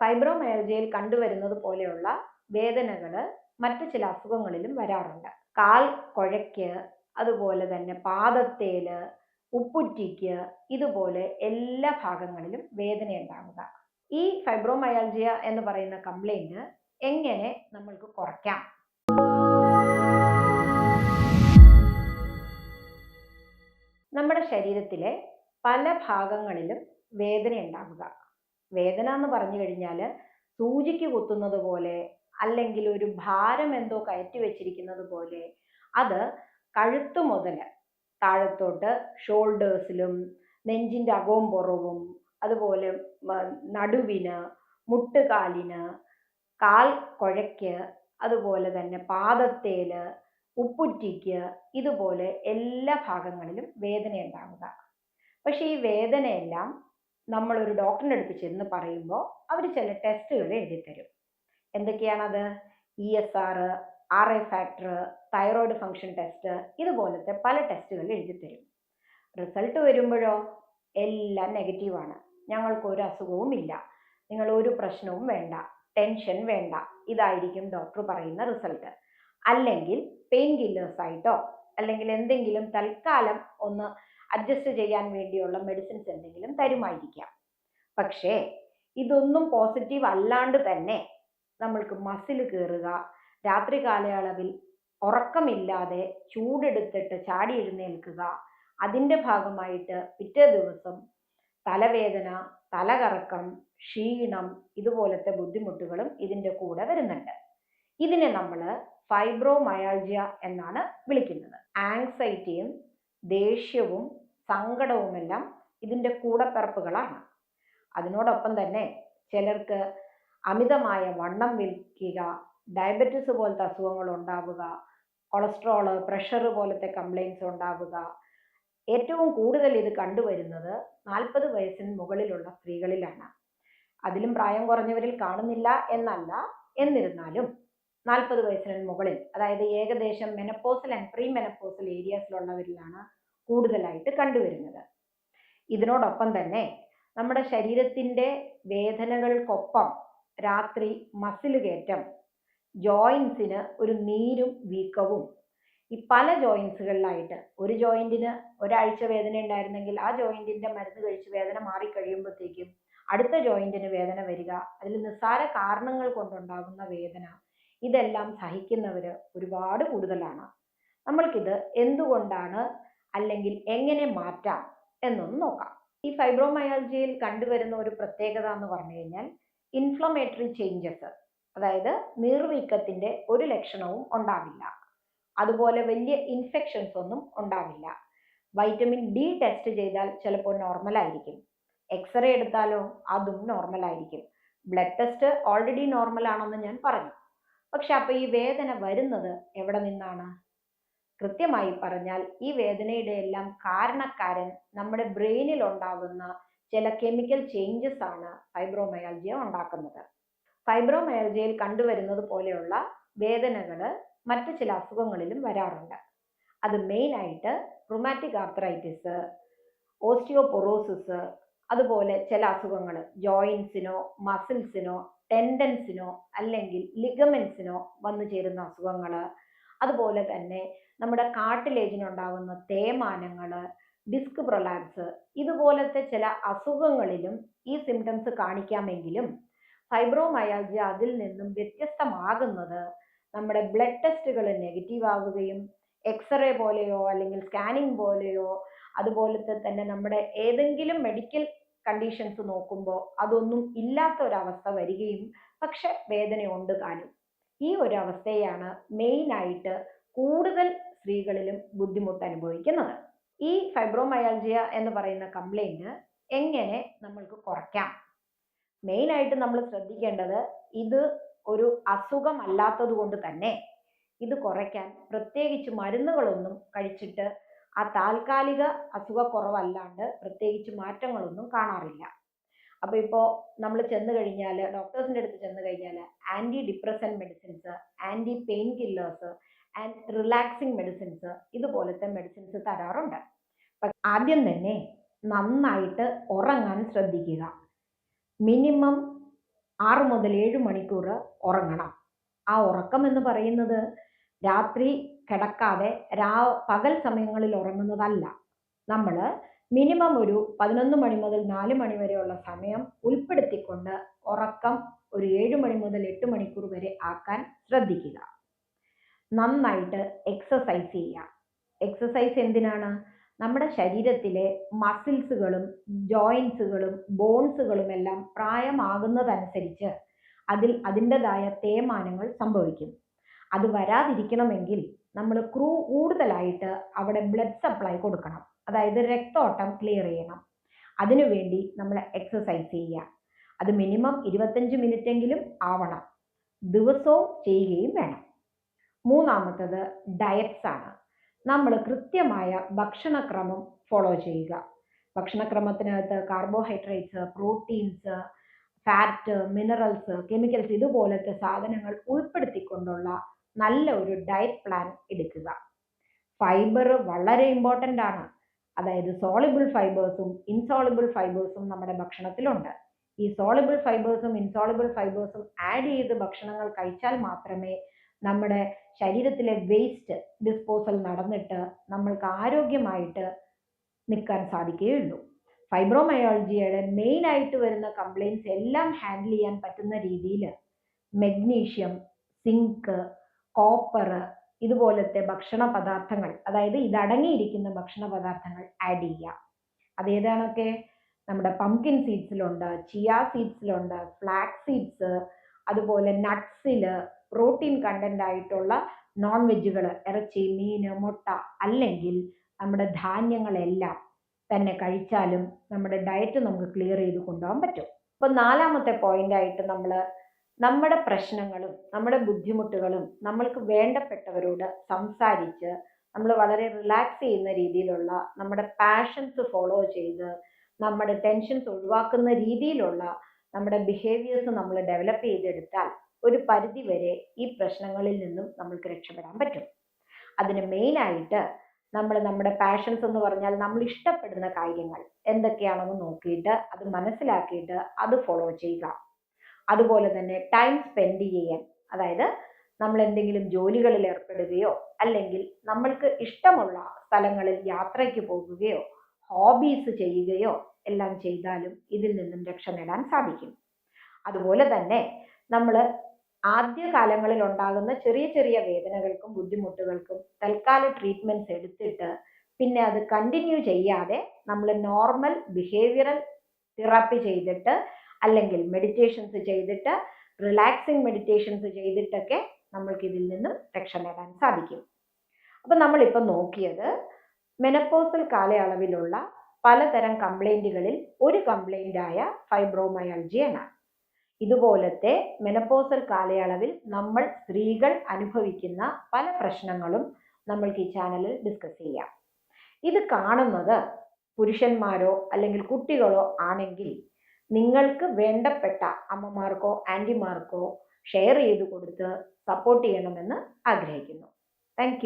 ഫൈബ്രോമയൽജിയയിൽ കണ്ടുവരുന്നത് പോലെയുള്ള വേദനകൾ മറ്റു ചില അസുഖങ്ങളിലും വരാറുണ്ട്. കാൽ കുഴയ്ക്ക് അതുപോലെ തന്നെ പാദത്തേൽ ഉപ്പുറ്റിക്ക് ഇതുപോലെ എല്ലാ ഭാഗങ്ങളിലും വേദന ഉണ്ടാവുക ഈ ഫൈബ്രോമയാൾജിയ എന്ന് പറയുന്ന കംപ്ലൈന്റ് എങ്ങനെ നമ്മൾക്ക് കുറയ്ക്കാം? നമ്മുടെ ശരീരത്തിലെ പല ഭാഗങ്ങളിലും വേദന ഉണ്ടാവുക വേദന എന്ന് പറഞ്ഞു കഴിഞ്ഞാൽ സൂചിക്ക് കുത്തുന്നത് പോലെ അല്ലെങ്കിൽ ഒരു ഭാരം എന്തോ കയറ്റി വെച്ചിരിക്കുന്നത് പോലെ അത് കഴുത്ത് മുതൽ താഴത്തോട്ട് ഷോൾഡേഴ്സിലും നെഞ്ചിന്റെ അകവും പുറവും അതുപോലെ നടുവിന് മുട്ടുകാലിന് കാൽ കുഴയ്ക്ക് അതുപോലെ തന്നെ പാദത്തേൽ ഉപ്പുറ്റിക്ക് ഇതുപോലെ എല്ലാ ഭാഗങ്ങളിലും വേദന ഉണ്ടാവുക പക്ഷേ ഈ വേദനയെല്ലാം നമ്മളൊരു ഡോക്ടറിന്റെ അടുത്ത് ചെന്ന് പറയുമ്പോൾ അവർ ചില ടെസ്റ്റുകൾ എഴുതി തരും. എന്തൊക്കെയാണത്? E S R R A factor thyroid function test ഇതുപോലത്തെ പല ടെസ്റ്റുകൾ എഴുതി തരും. റിസൾട്ട് വരുമ്പോഴോ? എല്ലാം നെഗറ്റീവാണ് ഞങ്ങൾക്ക് ഒരു അസുഖവും ഇല്ല. നിങ്ങൾ ഒരു പ്രശ്നവും വേണ്ട. ടെൻഷൻ വേണ്ട. ഇതായിരിക്കും ഡോക്ടർ പറയുന്ന റിസൾട്ട് അല്ലെങ്കിൽ പെയിൻ കില്ലേഴ്സ് ആയിട്ടോ അല്ലെങ്കിൽ എന്തെങ്കിലും തൽക്കാലം ഒന്ന് അഡ്ജസ്റ്റ് ചെയ്യാൻ വേണ്ടിയുള്ള മെഡിസിൻസ് എന്തെങ്കിലും തരുമായിരിക്കാം. പക്ഷേ ഇതൊന്നും പോസിറ്റീവ് അല്ലാണ്ട് തന്നെ നമ്മൾക്ക് മസിൽ കയറുക രാത്രി കാലയളവിൽ ഉറക്കമില്ലാതെ ചൂടെടുത്തിട്ട് ചാടി എഴുന്നേൽക്കുക അതിന്റെ ഭാഗമായിട്ട് പിറ്റേ ദിവസം തലവേദന തലകറക്കം ക്ഷീണം ഇതുപോലത്തെ ബുദ്ധിമുട്ടുകളും ഇതിന്റെ കൂടെ വരുന്നുണ്ട്. ഇതിനെ നമ്മൾ ഫൈബ്രോമയാൾജിയ എന്നാണ് വിളിക്കുന്നത്. ആങ്സൈറ്റിയും ദേഷ്യവും സങ്കടവുമെല്ലാം ഇതിന്റെ കൂടപ്പിറപ്പുകളാണ്. അതിനോടൊപ്പം തന്നെ ചിലർക്ക് അമിതമായ വണ്ണം വിൽക്കുക ഡയബറ്റിസ് പോലത്തെ അസുഖങ്ങൾ ഉണ്ടാവുക കൊളസ്ട്രോൾ പ്രഷർ പോലത്തെ കംപ്ലയിൻസ് ഉണ്ടാവുക. ഏറ്റവും കൂടുതൽ ഇത് കണ്ടുവരുന്നത് നാൽപ്പത് വയസ്സിന് മുകളിലുള്ള സ്ത്രീകളിലാണ്. അതിലും പ്രായം കുറഞ്ഞവരിൽ കാണുന്നില്ല എന്നല്ല. എന്നിരുന്നാലും നാൽപ്പത് വയസ്സിന് മുകളിൽ അതായത് ഏകദേശം മെനപ്പോസൽ ആൻഡ് പ്രീ മെനപ്പോസൽ ഏരിയാസിലുള്ളവരിലാണ് കൂടുതലായിട്ട് കണ്ടുവരുന്നത്. ഇതിനോടൊപ്പം തന്നെ നമ്മുടെ ശരീരത്തിന്റെ വേദനകൾക്കൊപ്പം രാത്രി മസിൽ കയറ്റം ജോയിൻസിന് ഒരു നീരും വീക്കവും. ഈ പല ജോയിൻസുകളിലായിട്ട് ഒരു ജോയിന്റിന് ഒരാഴ്ച വേദന ഉണ്ടായിരുന്നെങ്കിൽ ആ ജോയിന്റിന്റെ മരുന്ന് കഴിച്ച് വേദന മാറി മാറിക്കഴിയുമ്പോഴത്തേക്കും അടുത്ത ജോയിന്റിന് വേദന വരിക അതിൽ നിസ്സാര കാരണങ്ങൾ കൊണ്ടുണ്ടാകുന്ന വേദന ഇതെല്ലാം സഹിക്കുന്നവർ ഒരുപാട് കൂടുതലാണ്. നമ്മൾക്കിത് എന്തുകൊണ്ടാണ് അല്ലെങ്കിൽ എങ്ങനെ മാറ്റാം എന്നൊന്ന് നോക്കാം. ഈ ഫൈബ്രോമയാൾജിയയിൽ കണ്ടുവരുന്ന ഒരു പ്രത്യേകത എന്ന് പറഞ്ഞു കഴിഞ്ഞാൽ ഇൻഫ്ലമേറ്ററി ചേഞ്ചസ് അതായത് നീർവീക്കത്തിന്റെ ഒരു ലക്ഷണവും ഉണ്ടാവില്ല. അതുപോലെ വലിയ ഇൻഫെക്ഷൻസ് ഒന്നും ഉണ്ടാവില്ല. വൈറ്റമിൻ ഡി ടെസ്റ്റ് ചെയ്താൽ ചിലപ്പോൾ നോർമൽ ആയിരിക്കും. എക്സ്റേ എടുത്താലോ അതും നോർമൽ ആയിരിക്കും. ബ്ലഡ് ടെസ്റ്റ് ഓൾറെഡി നോർമൽ ആണെന്ന് ഞാൻ പറഞ്ഞു. പക്ഷെ അപ്പോൾ ഈ വേദന വരുന്നത് എവിടെ നിന്നാണ്? കൃത്യമായി പറഞ്ഞാൽ ഈ വേദനയുടെ എല്ലാം കാരണക്കാരൻ നമ്മുടെ ബ്രെയിനിൽ ഉണ്ടാകുന്ന ചില കെമിക്കൽ ചേഞ്ചസ് ആണ് ഫൈബ്രോമയാൾജിയ ഉണ്ടാക്കുന്നത്. ഫൈബ്രോമയാൾജിയയിൽ കണ്ടുവരുന്നത് പോലെയുള്ള വേദനകൾ മറ്റു ചില അസുഖങ്ങളിലും വരാറുണ്ട്. അത് മെയിൻ ആയിട്ട് റുമാറ്റിക് ആർത്രൈറ്റിസ് ഓസ്റ്റിയോപൊറോസിസ് അതുപോലെ ചില അസുഖങ്ങൾ ജോയിൻസിനോ മസിൽസിനോ ടെൻഡൻസിനോ അല്ലെങ്കിൽ ലിഗമെൻസിനോ വന്നു ചേരുന്ന അസുഖങ്ങൾ അതുപോലെ തന്നെ നമ്മുടെ കാട്ടിലേജിനുണ്ടാകുന്ന തേമാനങ്ങൾ ഡിസ്ക് പ്രൊലാപ്സ് ഇതുപോലത്തെ ചില അസുഖങ്ങളിലും ഈ സിംറ്റംസ് കാണിക്കാമെങ്കിലും ഫൈബ്രോമയാൾജിയ അതിൽ നിന്നും വ്യത്യസ്തമാകുന്നത് നമ്മുടെ ബ്ലഡ് ടെസ്റ്റുകൾ നെഗറ്റീവ് ആകുകയും എക്സ്റേ പോലെയോ അല്ലെങ്കിൽ സ്കാനിങ് പോലെയോ അതുപോലത്തെ തന്നെ നമ്മുടെ ഏതെങ്കിലും മെഡിക്കൽ കണ്ടീഷൻസ് നോക്കുമ്പോൾ അതൊന്നും ഇല്ലാത്ത ഒരവസ്ഥ വരികയും പക്ഷെ വേദനയുണ്ട് താനും ഈ ഒരു അവസ്ഥയാണ് മെയിനായിട്ട് കൂടുതൽ സ്ത്രീകളിലും ബുദ്ധിമുട്ട് അനുഭവിക്കുന്നത്. ഈ ഫൈബ്രോമയാൾജിയ എന്ന് പറയുന്ന കംപ്ലൈന്റ് എങ്ങനെ നമ്മൾക്ക് കുറയ്ക്കാം? മെയിനായിട്ട് നമ്മൾ ശ്രദ്ധിക്കേണ്ടത് ഇത് ഒരു അസുഖമല്ലാത്തത് കൊണ്ട് തന്നെ ഇത് കുറയ്ക്കാൻ പ്രത്യേകിച്ച് മരുന്നുകളൊന്നും കഴിച്ചിട്ട് ആ താൽക്കാലിക അസുഖക്കുറവല്ലാണ്ട് പ്രത്യേകിച്ച് മാറ്റങ്ങളൊന്നും കാണാറില്ല. അപ്പോൾ ഇപ്പോ നമ്മൾ ചെന്ന് കഴിഞ്ഞാൽ ഡോക്ടേഴ്സിന്റെ അടുത്ത് ചെന്ന് കഴിഞ്ഞാൽ anti depressant medicines anti pain killers and relaxing medicines ഇതുപോലത്തെ മെഡിസിൻസ് തരാറുണ്ട്. ആദ്യം തന്നെ നന്നായിട്ട് ഉറങ്ങാൻ ശ്രദ്ധിക്കുക. മിനിമം ആറ് മുതൽ ഏഴ് മണിക്കൂർ ഉറങ്ങണം. ആ ഉറക്കം എന്ന് പറയുന്നത് രാത്രി കിടക്കാതെ രാ പകൽ സമയങ്ങളിൽ ഉറങ്ങുന്നതല്ല. നമ്മൾ മിനിമം ഒരു പതിനൊന്ന് മണി മുതൽ നാല് മണി വരെയുള്ള സമയം ഉൾപ്പെടുത്തിക്കൊണ്ട് ഉറക്കം ഒരു ഏഴ് മണി മുതൽ എട്ട് മണിക്കൂർ വരെ ആക്കാൻ ശ്രദ്ധിക്കുക. നന്നായിട്ട് എക്സസൈസ് ചെയ്യുക. എക്സസൈസ് എന്തിനാണ്? നമ്മുടെ ശരീരത്തിലെ മസിൽസുകളും ജോയിൻസുകളും ബോൺസുകളും എല്ലാം പ്രായമാകുന്നതനുസരിച്ച് അതിൽ അതിന്റെതായ തേയ്മാനങ്ങൾ സംഭവിക്കും. അത് വരാതിരിക്കണമെങ്കിൽ നമ്മൾ ക്രൂ കൂടുതലായിട്ട് അവിടെ ബ്ലഡ് സപ്ലൈ കൊടുക്കണം. അതായത് രക്തോട്ടം ക്ലിയർ ചെയ്യണം. അതിനുവേണ്ടി നമ്മൾ എക്സസൈസ് ചെയ്യുക. അത് മിനിമം ഇരുപത്തഞ്ച് മിനിറ്റ് എങ്കിലും ആവണം. ദിവസവും ചെയ്യുകയും വേണം. മൂന്നാമത്തത് ഡയറ്റ്സ് ആണ്. നമ്മൾ കൃത്യമായ ഭക്ഷണക്രമം ഫോളോ ചെയ്യുക. ഭക്ഷണക്രമത്തിനകത്ത് carbohydrates proteins fat minerals chemicals ഇതുപോലത്തെ സാധനങ്ങൾ ഉൾപ്പെടുത്തിക്കൊണ്ടുള്ള നല്ല ഒരു ഡയറ്റ് പ്ലാൻ എടുക്കുക. ഫൈബർ വളരെ ഇമ്പോർട്ടന്റ് ആണ്. അതായത് സോളിബിൾ ഫൈബേഴ്സും ഇൻസോളിബിൾ ഫൈബേഴ്സും നമ്മുടെ ഭക്ഷണത്തിലുണ്ട്. ഈ സോളിബിൾ ഫൈബേഴ്സും ഇൻസോളിബിൾ ഫൈബേഴ്സും ആഡ് ചെയ്ത് ഭക്ഷണങ്ങൾ കഴിച്ചാൽ മാത്രമേ നമ്മുടെ ശരീരത്തിലെ വേസ്റ്റ് ഡിസ്പോസൽ നടന്നിട്ട് നമ്മൾക്ക് ആരോഗ്യമായിട്ട് നിൽക്കാൻ സാധിക്കുകയുള്ളൂ. ഫൈബ്രോമയോളജിയുടെ മെയിൻ ആയിട്ട് വരുന്ന കംപ്ലയിൻസ് എല്ലാം ഹാൻഡിൽ ചെയ്യാൻ പറ്റുന്ന രീതിയിൽ മെഗ്നീഷ്യം സിങ്ക് കോപ്പർ ഇതുപോലത്തെ ഭക്ഷണ പദാർത്ഥങ്ങൾ അതായത് ഇതടങ്ങിയിരിക്കുന്ന ഭക്ഷണ പദാർത്ഥങ്ങൾ ആഡ് ചെയ്യുക. അതേതാണൊക്കെ നമ്മുടെ പംകിൻ സീഡ്സിലുണ്ട് ചിയ സീഡ്സിലുണ്ട് ഫ്ലാക്സ് സീഡ്സ് അതുപോലെ നട്ട്സിൽ പ്രോട്ടീൻ കണ്ടന്റ് ആയിട്ടുള്ള നോൺ വെജുകൾ ഇറച്ചി മീൻ മുട്ട അല്ലെങ്കിൽ നമ്മുടെ ധാന്യങ്ങളെല്ലാം തന്നെ കഴിച്ചാലും നമ്മുടെ ഡയറ്റ് നമുക്ക് ക്ലിയർ ചെയ്ത് കൊണ്ടുപോകാൻ പറ്റും. അപ്പോൾ നാലാമത്തെ പോയിന്റ് ആയിട്ട് നമ്മൾ നമ്മുടെ പ്രശ്നങ്ങളും നമ്മുടെ ബുദ്ധിമുട്ടുകളും നമ്മൾക്ക് വേണ്ടപ്പെട്ടവരോട് സംസാരിച്ച് നമ്മൾ വളരെ റിലാക്സ് ചെയ്യുന്ന രീതിയിലുള്ള നമ്മുടെ പാഷൻസ് ഫോളോ ചെയ്ത് നമ്മുടെ ടെൻഷൻസ് ഒഴിവാക്കുന്ന രീതിയിലുള്ള നമ്മുടെ ബിഹേവിയേഴ്സ് നമ്മൾ ഡെവലപ്പ് ചെയ്തെടുത്താൽ ഒരു പരിധി വരെ ഈ പ്രശ്നങ്ങളിൽ നിന്നും നമ്മൾക്ക് രക്ഷപ്പെടാൻ പറ്റും. അതിന് മെയിനായിട്ട് നമ്മൾ നമ്മുടെ പാഷൻസ് എന്ന് പറഞ്ഞാൽ നമ്മൾ ഇഷ്ടപ്പെടുന്ന കാര്യങ്ങൾ എന്തൊക്കെയാണെന്ന് നോക്കിയിട്ട് അത് മനസ്സിലാക്കിയിട്ട് അത് ഫോളോ ചെയ്യുക. അതുപോലെ തന്നെ ടൈം സ്പെൻഡ് ചെയ്യാൻ. അതായത് നമ്മൾ എന്തെങ്കിലും ജോലികളിൽ ഏർപ്പെടുകയോ അല്ലെങ്കിൽ നമ്മൾക്ക് ഇഷ്ടമുള്ള സ്ഥലങ്ങളിൽ യാത്രയ്ക്ക് പോകുകയോ ഹോബീസ് ചെയ്യുകയോ എല്ലാം ചെയ്താലും ഇതിൽ നിന്നും രക്ഷ നേടാൻ സാധിക്കും. അതുപോലെ തന്നെ നമ്മൾ ആദ്യ കാലങ്ങളിൽ ഉണ്ടാകുന്ന ചെറിയ ചെറിയ വേദനകൾക്കും ബുദ്ധിമുട്ടുകൾക്കും തൽക്കാല ട്രീറ്റ്മെന്റ്സ് എടുത്തിട്ട് പിന്നെ അത് കണ്ടിന്യൂ ചെയ്യാതെ നമ്മൾ നോർമൽ ബിഹേവിയറൽ തെറാപ്പി ചെയ്തിട്ട് അല്ലെങ്കിൽ മെഡിറ്റേഷൻസ് ചെയ്തിട്ട് റിലാക്സിങ് മെഡിറ്റേഷൻസ് ചെയ്തിട്ടൊക്കെ നമ്മൾക്ക് ഇതിൽ നിന്നും രക്ഷ നേടാൻ സാധിക്കും. അപ്പം നമ്മളിപ്പോൾ നോക്കിയത് മെനപ്പോസൽ കാലയളവിലുള്ള പലതരം കംപ്ലൈന്റുകളിൽ ഒരു കംപ്ലൈന്റായ ഫൈബ്രോമയാൾജിയാണ് ഇതുപോലത്തെ മെനപ്പോസൽ കാലയളവിൽ നമ്മൾ സ്ത്രീകൾ അനുഭവിക്കുന്ന പല പ്രശ്നങ്ങളും നമ്മൾക്ക് ഈ ചാനലിൽ ഡിസ്കസ് ചെയ്യാം. ഇത് കാണുന്നത് പുരുഷന്മാരോ അല്ലെങ്കിൽ കുട്ടികളോ ആണെങ്കിൽ നിങ്ങൾക്ക് വേണ്ടപ്പെട്ട അമ്മമാർക്കോ ആന്റിമാർക്കോ ഷെയർ ചെയ്ത് കൊടുത്ത് സപ്പോർട്ട് ചെയ്യണമെന്ന് ആഗ്രഹിക്കുന്നു. താങ്ക്